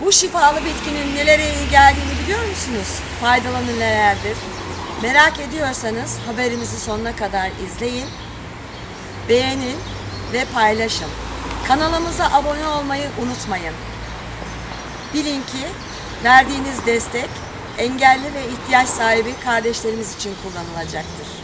Bu şifalı bitkinin nelere iyi geldiğini biliyor musunuz? Faydaları nelerdir? Merak ediyorsanız haberimizi sonuna kadar izleyin, beğenin ve paylaşın. Kanalımıza abone olmayı unutmayın. Bilin ki verdiğiniz destek engelli ve ihtiyaç sahibi kardeşlerimiz için kullanılacaktır.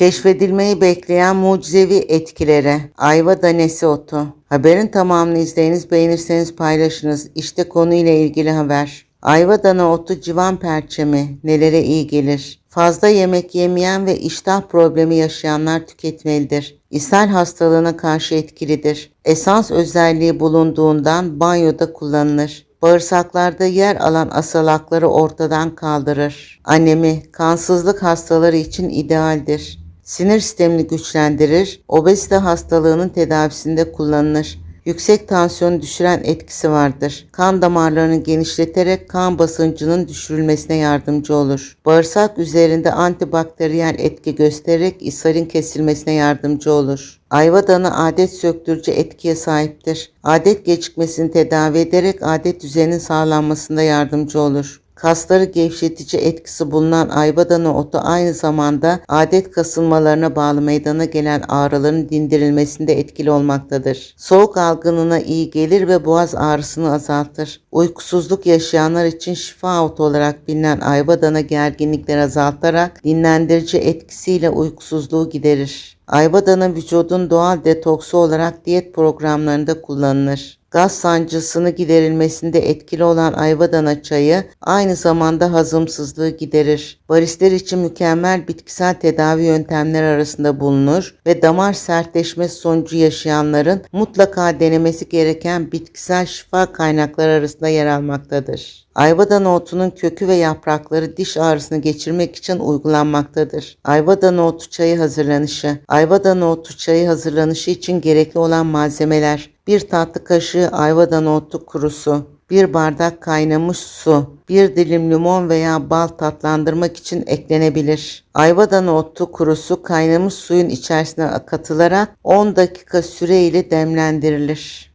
Keşfedilmeyi bekleyen mucizevi etkilere ayva danesi otu. Haberin tamamını izleyiniz, beğenirseniz paylaşınız. İşte konuyla ilgili haber. Ayva dana otu civan perçemi nelere iyi gelir? Fazla yemek yemeyen ve iştah problemi yaşayanlar tüketmelidir. İshal hastalığına karşı etkilidir. Esans özelliği bulunduğundan banyoda kullanılır. Bağırsaklarda yer alan asalakları ortadan kaldırır. Anemi kansızlık hastaları için idealdir. Sinir sistemini güçlendirir. Obezite hastalığının tedavisinde kullanılır. Yüksek tansiyonu düşüren etkisi vardır. Kan damarlarını genişleterek kan basıncının düşürülmesine yardımcı olur. Bağırsak üzerinde antibakteriyel etki göstererek ishalin kesilmesine yardımcı olur. Ayva danı adet söktürücü etkiye sahiptir. Adet gecikmesini tedavi ederek adet düzeninin sağlanmasında yardımcı olur. Kasları gevşetici etkisi bulunan ayvadana otu aynı zamanda adet kasılmalarına bağlı meydana gelen ağrıların dindirilmesinde etkili olmaktadır. Soğuk algınlığına iyi gelir ve boğaz ağrısını azaltır. Uykusuzluk yaşayanlar için şifa otu olarak bilinen ayvadana gerginlikleri azaltarak dinlendirici etkisiyle uykusuzluğu giderir. Ayvadana vücudun doğal detoksu olarak diyet programlarında kullanılır. Gaz sancısını giderilmesinde etkili olan ayvadana çayı aynı zamanda hazımsızlığı giderir. Varisler için mükemmel bitkisel tedavi yöntemleri arasında bulunur ve damar sertleşmesi sonucu yaşayanların mutlaka denemesi gereken bitkisel şifa kaynakları arasında yer almaktadır. Ayvadana otunun kökü ve yaprakları diş ağrısını geçirmek için uygulanmaktadır. Ayvadana otu çayı hazırlanışı. Ayvadana otu çayı hazırlanışı için gerekli olan malzemeler. 1 tatlı kaşığı ayvadana otu kurusu, 1 bardak kaynamış su, 1 dilim limon veya bal tatlandırmak için eklenebilir. Ayvadana otu kurusu kaynamış suyun içerisine katılarak 10 dakika süre ile demlendirilir.